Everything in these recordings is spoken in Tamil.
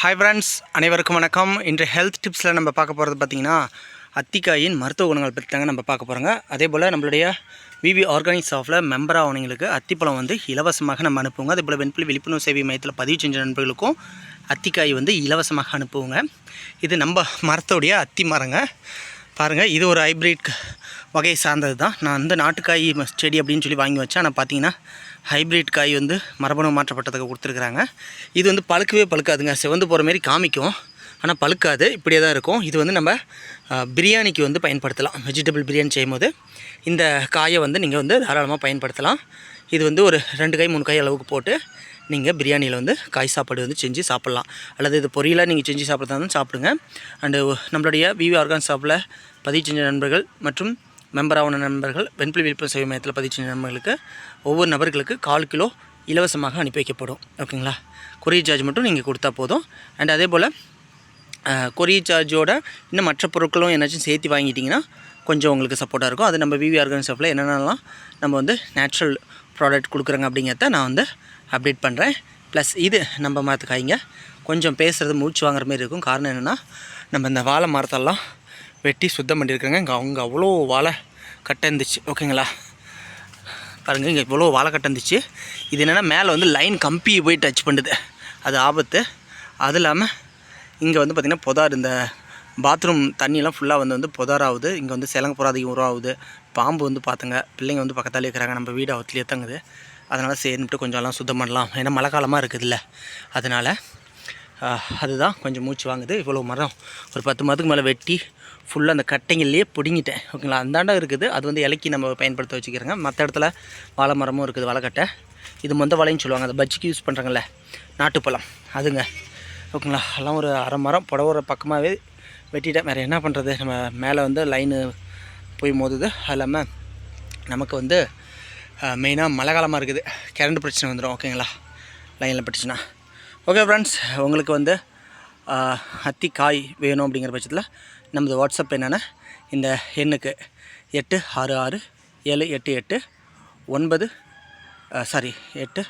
ஹாய் ஃப்ரெண்ட்ஸ் அனைவருக்கும் வணக்கம். இன்று ஹெல்த் டிப்ஸில் நம்ம பார்க்க போகிறது பார்த்திங்கன்னா அத்திக்காயின் மருத்துவ குணங்கள் பற்றி தாங்க நம்ம பார்க்க போகிறோங்க அதே போல் நம்மளுடைய விவி ஆர்கானிக் ஷாப்பில் மெம்பர் ஆனவங்களுக்கு அத்திப்பழம் வந்து இலவசமாக நம்ம அனுப்புவோங்க. அதே போல் வெண்புலி விழிப்புணர்வு சேவை மையத்தில் பதிவு செஞ்ச நண்பர்களுக்கும் அத்திக்காய் வந்து இலவசமாக அனுப்புவோங்க. இது நம்ம மரத்தோடைய அத்தி மரங்க. பாருங்கள் இது ஒரு ஹைப்ரிட் வகை சார்ந்தது தான். நான் வந்து நாட்டுக்காய் செடி அப்படின்னு சொல்லி வாங்கி வச்சேன். ஆனால் பார்த்தீங்கன்னா ஹைப்ரிட் காய் வந்து மரபணு மாற்றப்பட்டதுக்கு கொடுத்துருக்குறாங்க. இது வந்து பழுக்கவே பழுக்காதுங்க. சிவந்து போகிற மாதிரி காமிக்கும். ஆனால் பழுக்காது. இப்படியே தான் இருக்கும். இது வந்து நம்ம பிரியாணிக்கு வந்து பயன்படுத்தலாம். வெஜிடபிள் பிரியாணி செய்யும்போது இந்த காயை வந்து நீங்கள் வந்து தாராளமாக பயன்படுத்தலாம். இது வந்து ஒரு ரெண்டு காய் மூணு காய் அளவுக்கு போட்டு நீங்கள் பிரியாணியில் வந்து காய் சாப்பாடு வந்து செஞ்சு சாப்பிட்லாம். அல்லது இது பொரியலாக நீங்கள் செஞ்சு சாப்பிட்றதா சாப்பிடுங்க. அண்டு நம்மளுடைய விவி ஆர்கான் ஷாப்பில் பதிவு செஞ்ச நண்பர்கள் மற்றும் மெம்பரான நண்பர்கள் வெண்புலி விழுப்புரம் சேவை மையத்தில் பதிவு செஞ்ச நண்பர்களுக்கு ஒவ்வொரு நபர்களுக்கு கால் கிலோ இலவசமாக அனுப்பி வைக்கப்படும். ஓகேங்களா கொரியர் சார்ஜ் மட்டும் நீங்கள் கொடுத்தா போதும். அண்ட் அதே போல் கொரியர் சார்ஜோட இன்னும் மற்ற பொருட்களும் என்னாச்சும் சேர்த்து வாங்கிட்டிங்கன்னா கொஞ்சம் உங்களுக்கு சப்போர்ட்டாக இருக்கும். அது நம்ம விவி ஆர்கன் ஷாப்பில் என்னென்னலாம் நம்ம வந்து நேச்சுரல் ப்ராடக்ட் கொடுக்குறாங்க அப்படிங்கிறத நான் வந்து அப்டேட் பண்ணுறேன் ப்ளஸ் இது நம்ம மரத்துக்காய்ங்க கொஞ்சம் பேசுகிறது மூச்சு வாங்குற மாதிரி இருக்கும். காரணம் என்னென்னா நம்ம இந்த வாழை மரத்தெல்லாம் வெட்டி சுத்தம் பண்ணியிருக்கோங்க. இங்கே அவங்க அவ்வளோ வாழை கட்டை இருந்துச்சு. ஓகேங்களா பாருங்கள் இங்கே இவ்வளோ வாழை கட்டை இருந்துச்சு. இது என்னென்னா மேலே வந்து லைன் கம்பி போய் டச் பண்ணுது. அது ஆபத்து. அது இல்லாமல் இங்கே வந்து பார்த்திங்கன்னா புதார் இந்த பாத்ரூம் தண்ணியெல்லாம் ஃபுல்லாக வந்து வந்து புதாராகுது. இங்கே வந்து சிலங்க புறா அதிகம் உருவாகுது பாம்பு வந்து பார்த்துங்க பிள்ளைங்க வந்து பக்கத்தாலே இருக்கிறாங்க. நம்ம வீடு அவத்துலேயே தங்குது. அதனால் சேர்ந்துட்டு கொஞ்சம் எல்லாம் சுத்தம் பண்ணலாம். ஏன்னா மழை காலமாக இருக்குதுல்ல. அதனால் அதுதான் கொஞ்சம் மூச்சு வாங்குது. இவ்வளோ மரம் ஒரு பத்து மரத்துக்கு மேலே வெட்டி ஃபுல்லாக அந்த கட்டைங்கள்லேயே பிடுங்கிட்டேன். ஓகேங்களா? அந்தாண்டா இருக்குது. அது வந்து இலைக்கு நம்ம பயன்படுத்த வச்சுக்கிறோங்க. மற்ற இடத்துல வாழை மரமும் இருக்குது வாழைக்கட்டை இது மொந்த வாழைன்னு சொல்லுவாங்க. அந்த பஜ்ஜிக்கு யூஸ் பண்ணுறாங்கல்ல நாட்டுப்பழம் அதுங்க. ஓகேங்களா? எல்லாம் ஒரு அரை மரம் புடவுற பக்கமாகவே வெட்டிட்டேன். வேறு என்ன பண்ணுறது நம்ம மேலே வந்து லைனு போய் மோதுது. அது இல்லாமல் நமக்கு வந்து மெயினாக மழை காலமாக இருக்குது. கரண்ட் பிரச்சனை வந்துடும் ஓகேங்களா லைனில் பட்டுச்சுன்னா. ஓகே ஃப்ரெண்ட்ஸ் உங்களுக்கு வந்து அத்தி காய் வேணும் அப்படிங்கிற பட்சத்தில் நமது வாட்ஸ்அப் என்னென்னா இந்த எண்ணுக்கு எட்டு ஆறு ஆறு ஏழு எட்டு எட்டு ஒன்பது சாரி எட்டு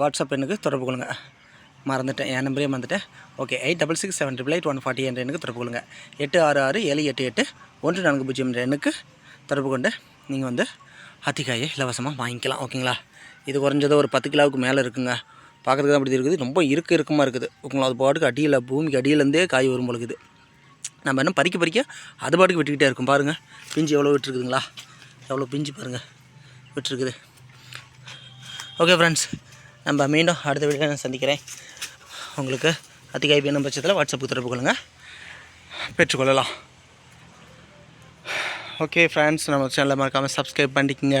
வாட்ஸ்அப் எண்ணுக்கு தொடர்பு கொள்ளுங்க. மறந்துட்டேன் என் நம்பரே மறந்துட்டேன். Okay eight double six seven triple eight one forty என்ற எண்ணுக்கு தொடர்பு கொள்ளுங்கள் எட்டு ஆறு ஆறு ஏழு எட்டு எட்டு ஒன்று நான்கு பூஜ்ஜியம் என்ற எண்ணுக்கு தொடர்பு கொண்டு நீங்கள் வந்து அத்திக்காயை இலவசமாக வாங்கிக்கலாம் ஓகேங்களா? இது குறைஞ்சது ஒரு பத்து கிலோவுக்கு மேலே இருக்குங்க. பார்க்குறதுக்கு தான் அப்படி இருக்குது. ரொம்ப இருக்க இறுக்கமாக இருக்குது. ஓகேங்களா? அது பாட்டுக்கு அடியில் பூமிக்கு அடியிலேருந்தே காய் வரும் பொழுது நம்ம இன்னும் பறிக்க பறிக்க அது பாட்டுக்கு விட்டுக்கிட்டே இருக்கும். பாருங்கள் பிஞ்சு எவ்வளோ விட்டுருக்குதுங்களா? எவ்வளோ பிஞ்சு பாருங்கள் விட்டுருக்குது. ஓகே ஃப்ரெண்ட்ஸ் நம்ம மீண்டும் அடுத்த வீடியோ நான் சந்திக்கிறேன். உங்களுக்கு அத்திக்காய் வேணும் பட்சத்தில் வாட்ஸ்அப்புக்கு தொடர்பு கொள்ளுங்கள் பெற்றுக்கொள்ளலாம். ஓகே ஃப்ரெண்ட்ஸ் நம்ம சேனலை மறக்காமல் சப்ஸ்கிரைப் பண்ணிக்கங்க.